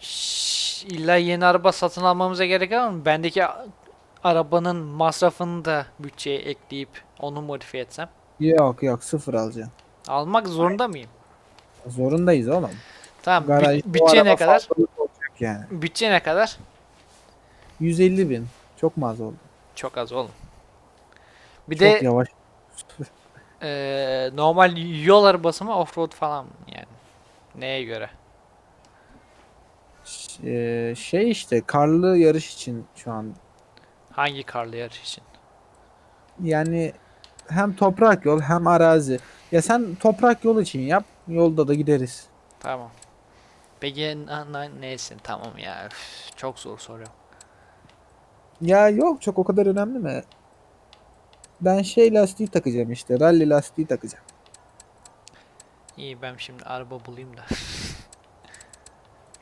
Şşş, illa yeni araba satın almamıza gerek var mı? Bendeki arabanın masrafını da bütçeye ekleyip onu modifiye etsem. Yok yok sıfır alacaksın. Almak zorunda mıyım? Zorundayız oğlum. Tamam. Garaj, bütçe ne kadar? yani. Bütçe ne kadar? 150 bin. Çok mu az oldu? Çok az oğlum. Bir Çok de yavaş. eee, normal yol arabası mı offroad falan yani? Neye göre? Eee, şey işte karlı yarış için şu an. Hangi karlı yarış için? Yani hem toprak yol hem arazi. Ya sen toprak yol için yap. Yolda da gideriz. Tamam. Peki neyse tamam ya. üf, çok zor soruyorum. Ya yok çok o kadar önemli mi? Ben şey lastiği takacağım işte. Rally lastiği takacağım. İyi ben şimdi araba bulayım da.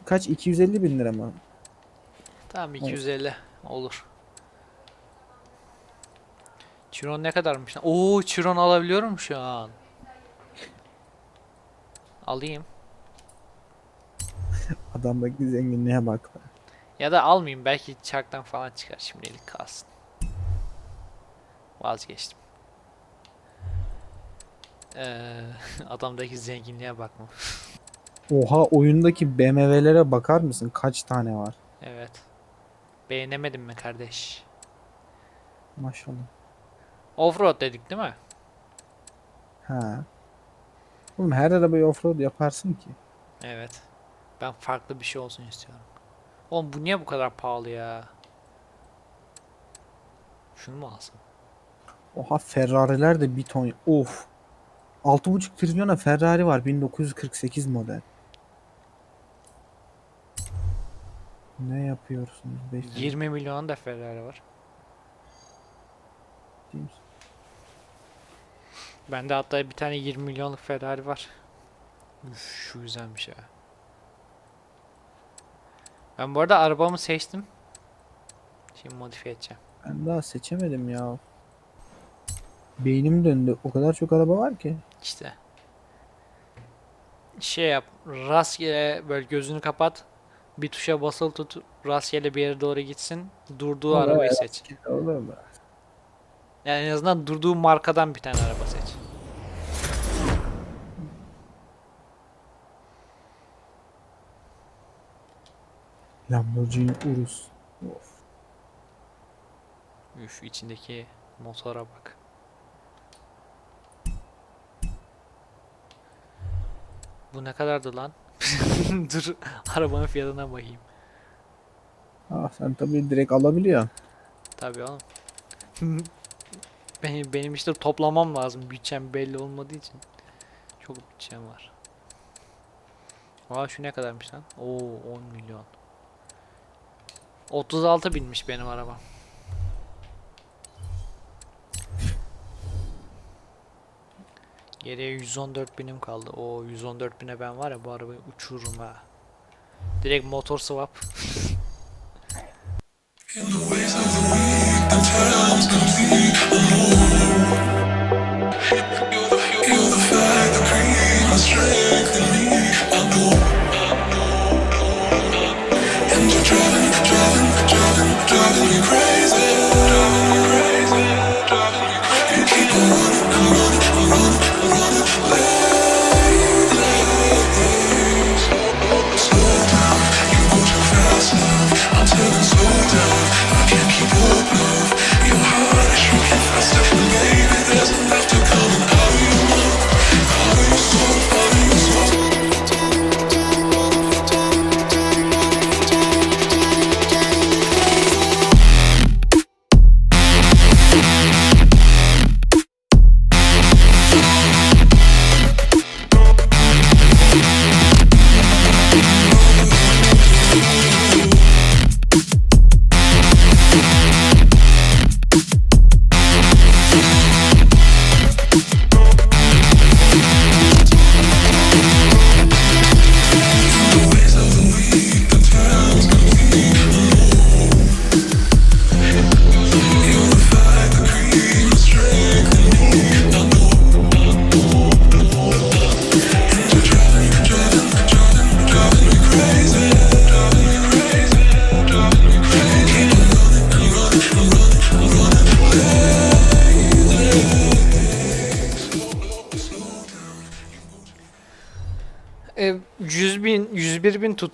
Kaç? 250 bin lira mı? Tamam 250 olur. Chiron ne kadarmış? Oo Chiron alabiliyorum şu an. Alayım. Adamdaki zenginliğe bak. be. Ya da almayayım belki çarktan falan çıkar şimdilik kalsın. Vazgeçtim. Ee, adamdaki zenginliğe bakma. Oha oyundaki BMW'lere bakar mısın? Kaç tane var? Evet. Beğenemedin mi kardeş? Maşallah. Offroad dedik değil mi? Ha. Oğlum her arabayı offroad yaparsın ki. Evet. Ben farklı bir şey olsun istiyorum. Oğlum bu niye bu kadar pahalı ya? Şunu mu alsam? Oha Ferrari'ler de bir ton. Of. 6,5 trilyona Ferrari var 1948 model. Ne yapıyorsunuz beyefendi? 20 milyon da Ferrari var. Değil misin? Bende hatta bir tane 20 milyonluk Ferrari var. Üf, şu güzelmiş ya. Ben bu arada arabamı seçtim. Şimdi modifiye edeceğim. Ben daha seçemedim ya. Beynim döndü. O kadar çok araba var ki. İşte. Şey yap. Rastgele böyle gözünü kapat. Bir tuşa basılı tut. Rastgele bir yere doğru gitsin. Durduğu Vay arabayı seç. Olur mu? Yani en azından durduğu markadan bir tane araba seç. Lamborghini Urus. Of. Üf içindeki motora bak. Bu ne kadardı lan? Dur arabanın fiyatına bakayım. Ah sen tabii direkt alabiliyorsun. Tabii oğlum. benim, benim işte toplamam lazım. Bütçem belli olmadığı için. Çok bütçem var. Aa şu ne kadarmış lan? Oo 10 milyon. 36 binmiş benim arabam. Geriye 114 binim kaldı. O 114 bine ben var ya bu arabayı uçururum ha. Direkt motor swap.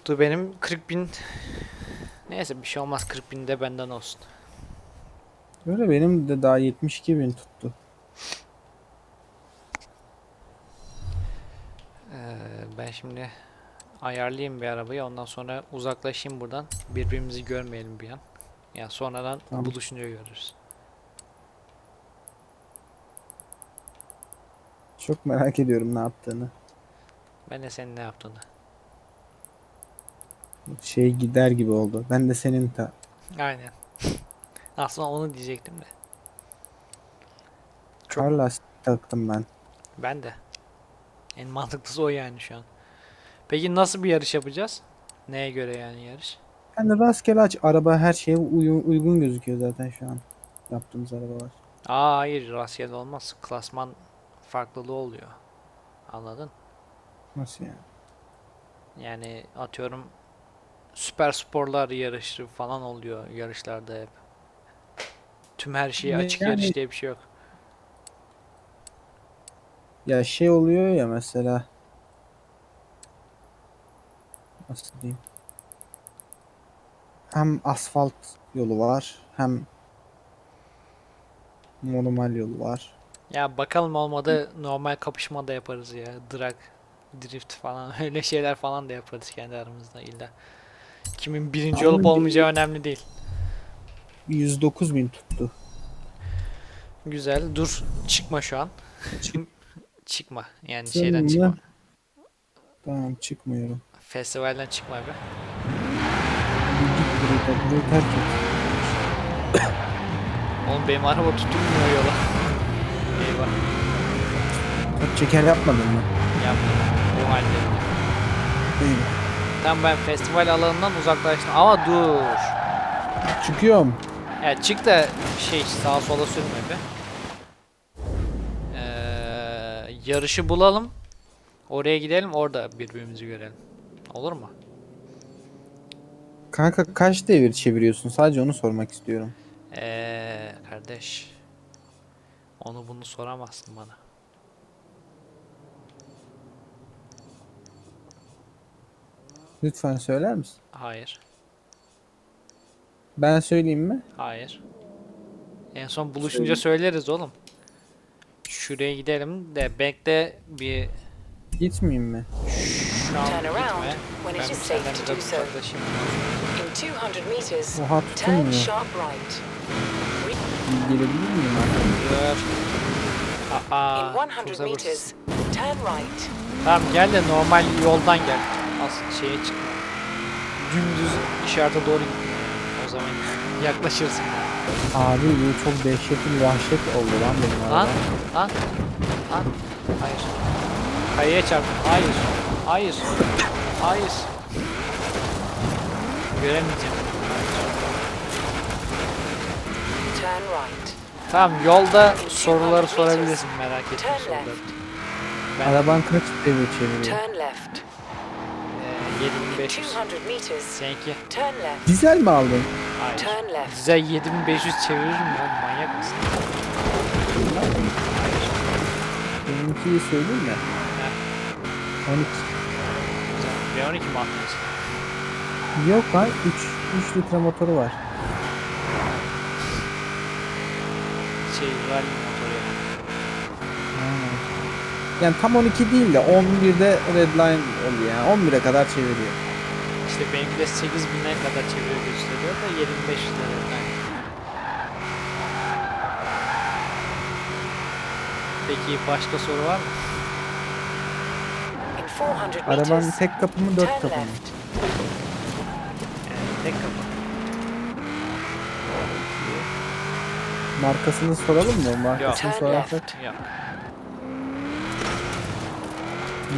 tuttu benim 40 bin. Neyse bir şey olmaz 40 bin de benden olsun. Öyle benim de daha 72 bin tuttu. Ee, ben şimdi ayarlayayım bir arabayı ondan sonra uzaklaşayım buradan. Birbirimizi görmeyelim bir an. Ya sonradan Tamam. buluşunca görürüz. Çok merak ediyorum ne yaptığını. Ben de senin ne yaptığını. Şey gider gibi oldu. Ben de senin ta Aynen. Aslında onu diyecektim de. Çok- kar lastiği taktım ben. Ben de. En mantıklısı o yani şu an. Peki nasıl bir yarış yapacağız? Neye göre yani yarış? Yani rastgele aç. Araba her şeye uyu- uygun gözüküyor zaten şu an. Yaptığımız arabalar. Aa hayır rastgele olmaz. Klasman farklılığı oluyor. Anladın? Nasıl yani? Yani atıyorum süper sporlar yarışı falan oluyor yarışlarda hep. Tüm her şeyi Ne- açık yani- yarış diye bir şey yok. Ya şey oluyor ya mesela. Nasıl diyeyim? Hem asfalt yolu var hem normal yolu var. Ya bakalım olmadı normal kapışma da yaparız ya. Drag, drift falan öyle şeyler falan da yaparız kendi aramızda illa. Kimin birinci olup olmayacağı önemli değil. 109 bin tuttu. Güzel. Dur çıkma şu an. çıkma. Yani Sen şeyden ne? çıkma. Tamam çıkmıyorum. Festivalden çıkma git burayı, terk et. Oğlum benim araba tutunmuyor yola. Eyvah. Kaç çeker yapmadın mı? Yaptım. O halde. Eyvah. Tamam ben festival alanından uzaklaştım. Ama dur. Çıkıyorum. Evet çık da şey sağa sola sürme be. Ee, yarışı bulalım. Oraya gidelim orada birbirimizi görelim. Olur mu? Kanka kaç devir çeviriyorsun? Sadece onu sormak istiyorum. Ee, kardeş. Onu bunu soramazsın bana. Lütfen söyler misin? Hayır. Ben söyleyeyim mi? Hayır. En son buluşunca söyleriz oğlum. Şuraya gidelim de bekle bir Gitmeyeyim mi? şu an Turn around gitme. when Ben it is safe senden to biraz do so. uzaklaşayım. In 200 meters, Oha turn tutulmuyor. sharp right. Gelebilir miyim artık? Dur. Aa, In çok 100 sabırsız. meters, turn right. Tamam gel de normal yoldan gel. As şeye çıkma. Dümdüz işarete doğru git. O zaman yaklaşırsın. Abi bu çok dehşetli bir vahşet oldu lan benim Lan, lan, lan. Hayır. Kayaya çarptım. Hayır. Hayır. Hayır. Göremeyeceğim. Turn right. Tamam yolda soruları sorabilirsin merak etme Turn soruları. left. Ben Araban kaç devir çeviriyor? Turn left. E, In 7500. 200 meters, Seninki? turn left. Dizel mi aldın? Hayır. Turn left. Size 7500 çevirir mi oğlum manyak mısın? Benimkiyi söyleyeyim mi? 12. Güzel. V12 mi atıyorsun? Yok lan 3 3 litre motoru var. Şey yani. Aynen. Yani tam 12 değil de 11'de redline oluyor yani 11'e kadar çeviriyor. İşte benimki de 8000'e kadar çeviriyor gösteriyor da 7500 lira. Yani. Peki başka soru var mı? In 400 Arabanın tek kapı mı 4 turn kapı mı? Yani tek kapı. Markasını soralım mı? Markasını sorarsak. Yok.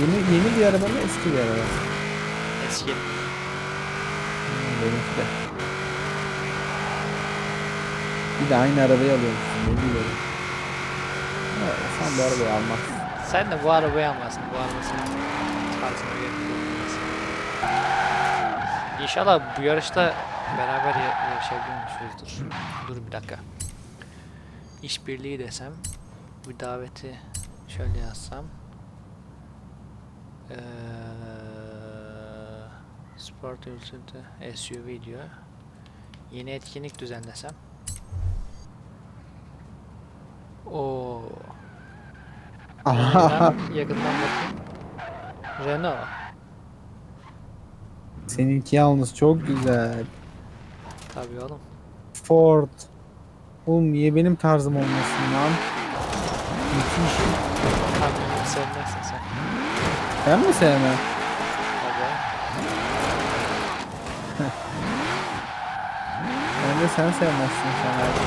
Yeni yeni bir araba mı eski bir araba? Eski. Hmm, benimki de. Bir de aynı arabayı alıyormuşsun ne biliyorum. Evet, sen bu arabayı almazsın. Sen de bu arabayı almazsın. Bu araba senin tarzına kullanılmaz. İnşallah bu yarışta beraber ya- yarışabiliyormuşuzdur. Dur bir dakika. İşbirliği desem. Bir daveti şöyle yazsam. Eee Sport Ultimate SUV diyor. Yeni etkinlik düzenlesem. Oo. Yakından, yakından bakayım. Renault. Seninki yalnız çok güzel. Tabii oğlum. Ford. Oğlum niye benim tarzım olmasın lan? Müthiş. Kamyonu sevmezsin sen. Ben mi sevmem? Ben de sen sevmezsin sen abi.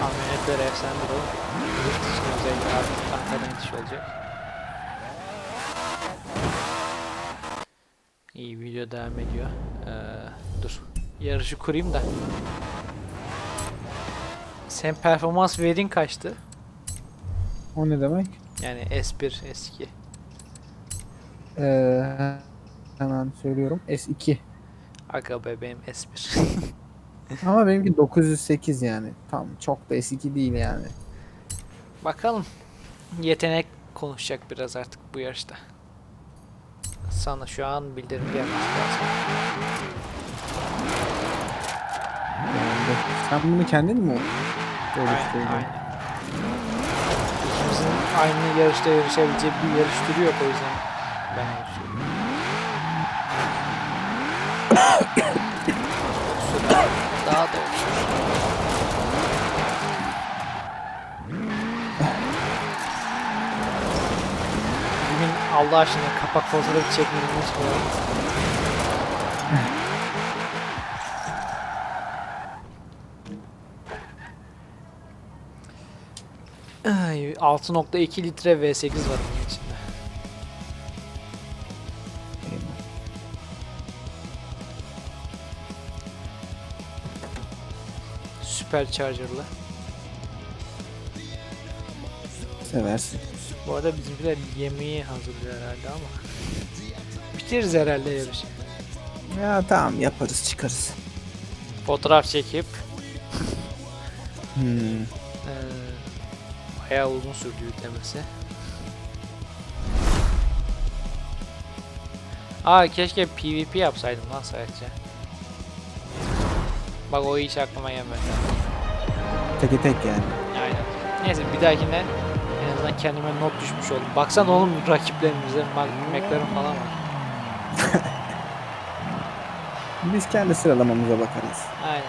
Kamyonetler efsanedir oğlum. Yurt dışına özellikle artık Ankara'dan yetiş olacak. İyi video devam ediyor. Ee, dur. Yarışı kurayım da. Sen performans verin kaçtı? O ne demek? Yani S1, S2. Ee, hemen söylüyorum. S2. Aga be benim S1. Ama benimki 908 yani. Tam çok da S2 değil yani. Bakalım. Yetenek konuşacak biraz artık bu yarışta. Sana şu an bildirim gelmesi lazım. Sen bunu kendin mi Aynen, oluşturdun? aynen. İkimizin aynı yarışta yarışabileceği bir yarış türü yok o yüzden ben yarışıyorum. Daha da. Bugün Allah aşkına kapak fotoğrafı çekmeyi unutmayalım. Ay, 6.2 litre V8 var Supercharger'lı. Seversin. Bu arada bizimkiler yemeği hazırlıyor herhalde ama. Bitiririz herhalde yarışı. Ya tamam yaparız çıkarız. Fotoğraf çekip Hmm. eee bayağı uzun sürdü yüklemesi. Aa keşke PvP yapsaydım lan sadece. Bak o hiç aklıma gelmedi. Teke tek yani. Aynen. Neyse bir dahakine en azından kendime not düşmüş oldum. Baksana oğlum rakiplerimize McLaren falan var. Biz kendi sıralamamıza bakarız. Aynen.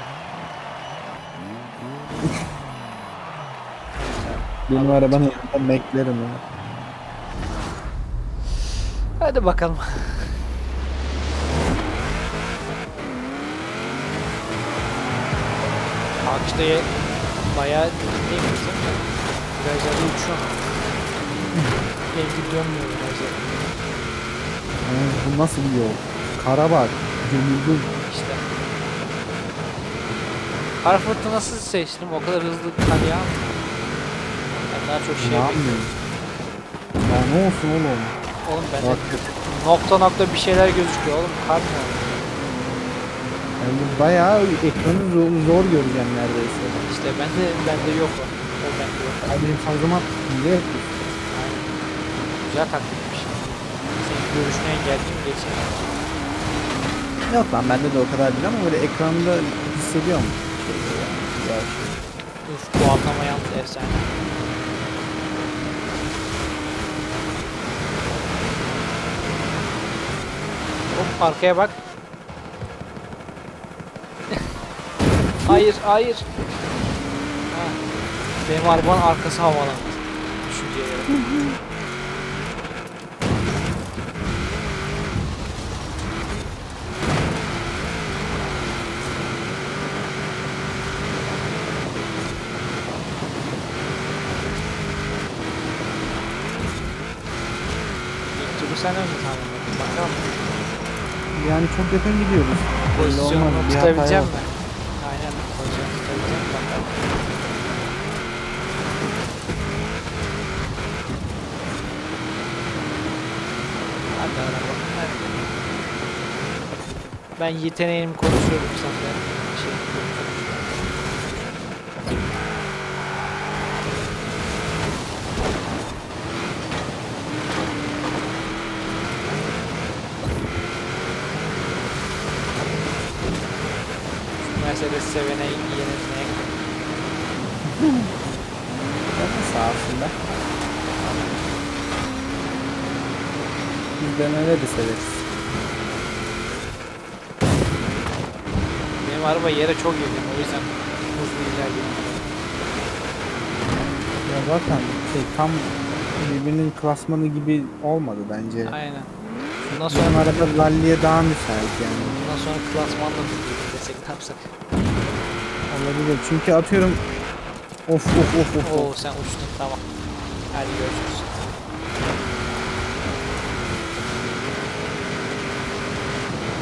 Benim arabanın yanında McLaren var. Hadi bakalım. Akışta ye- bayağı mi kızım? Virajlarda uçuyorum. Evde dönmüyor virajlarda. Aa, bu nasıl bir yol? Kara bak. Gömüldüm. İşte. Kar fırtınası seçtim. O kadar hızlı kar yağmıyor. Ben daha çok şey bekliyorum. Ya ne olsun oğlum? Oğlum ben Bak nokta nokta bir şeyler gözüküyor oğlum. Kar mı? Yani bayağı ekranı zor, zor göreceğim neredeyse. İşte bende bende yok o. O bende yok. Hile yapıyor. Aynen. Güzel taktikmiş. Senin görüşünü engelleyeyim geçeyim. Yok lan bende de o kadar değil ama böyle ekranda hissediyorum. Şey, ya, Uf bu atlama yalnız efsane. Hop arkaya bak. Hayır hayır. Ha. Benim arabanın arkası havalandı. Düşünceye göre. Turu sen önce tamamladın. Bakalım. yani çok yakın gidiyoruz. Belli Pozisyonunu olmaz, bir hata tutabileceğim yok. mi? Ben yeteneğimi konuşuyorum senden. Şey. Mercedes sevene yenilmeye. Sağ olsunlar. BMW'de de severiz. Benim araba yere çok yakın o yüzden hızlı ilerliyor. Ya zaten şey tam birbirinin klasmanı gibi olmadı bence. Aynen. Bundan sonra araba ralliye daha müsait yani. bundan sonra klasmanla tuttuk desek ne yapsak? Olabilir. Çünkü atıyorum of of of of. Oo sen uçtun tamam. Hadi görüşürüz.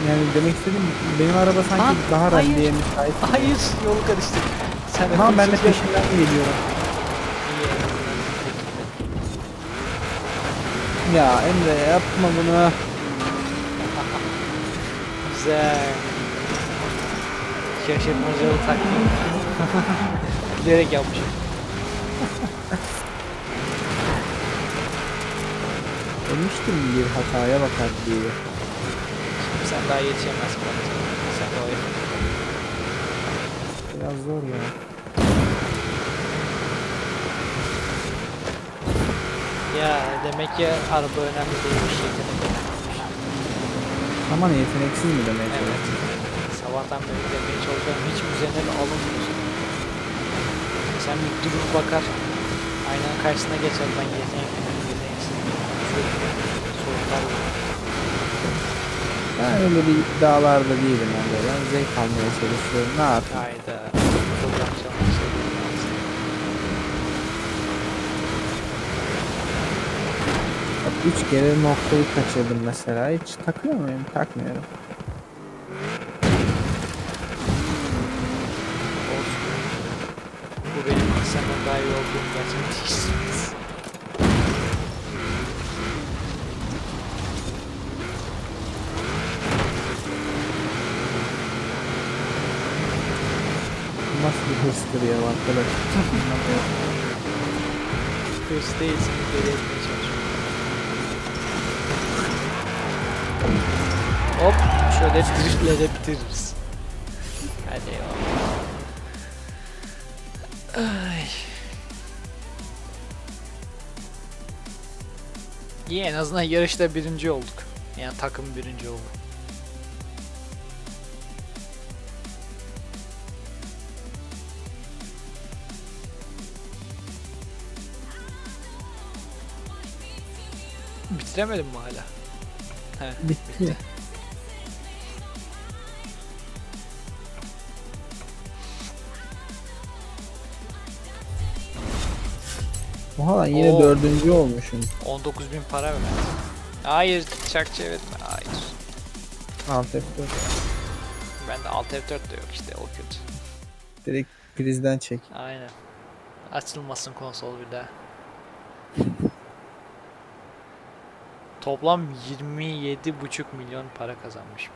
Yani demek istediğim benim araba sanki Ha, daha hayır. ralliye müsait. Hayır yolu karıştık. Sen Ama ben de peşinden geliyorum. Ya Emre yapma bunu. Güzel. Şaşırtmacalı takdim. Bilerek yapmışım. Demiştim bir hataya bakar diye. Sen daha yetişemezsin bana. Sen de o yaşta. Biraz zor ya. Ya demek ki araba önemli değilmiş. Yetenek önemliymiş. Aman yeteneksiz mi demeye Evet. çalışıyorsun? Sabahtan beri demeye çalışıyorum. Hiç üzerine alınmıyorsun. Sen bir durur bakar. Aynanın karşısına geçer. Ben yetenekli miyim, yeteneksiz? Şöyle sorunlar var. Ben öyle bir iddialarda değilim de. Ben zevk almaya çalışıyorum. Ne yapayım? Hayda. İstedim. Bak üç kere noktayı kaçırdım mesela. Hiç takıyor muyum? Takmıyorum. Bu benim senden daha iyi olduğum gerçekleştirmez. Bu Nasıl bir hırstır ya arkadaş? Hırs değilsin, geri etmeye çalışıyorum. Hop, şöyle dripledebiliriz. Hadi ya. Ay. İyi en azından yarışta birinci olduk. Yani takım birinci oldu. Bitiremedim mi hala? He, Bitti. Oha lan yine Oo. dördüncü olmuşum. 19 bin para ver. Hayır, çak çevirme. Hayır. Alt F4. Bende alt F4 de yok işte o kötü. Direkt prizden çek. Aynen. Açılmasın konsol bir daha. Toplam 27,5 milyon para kazanmışım.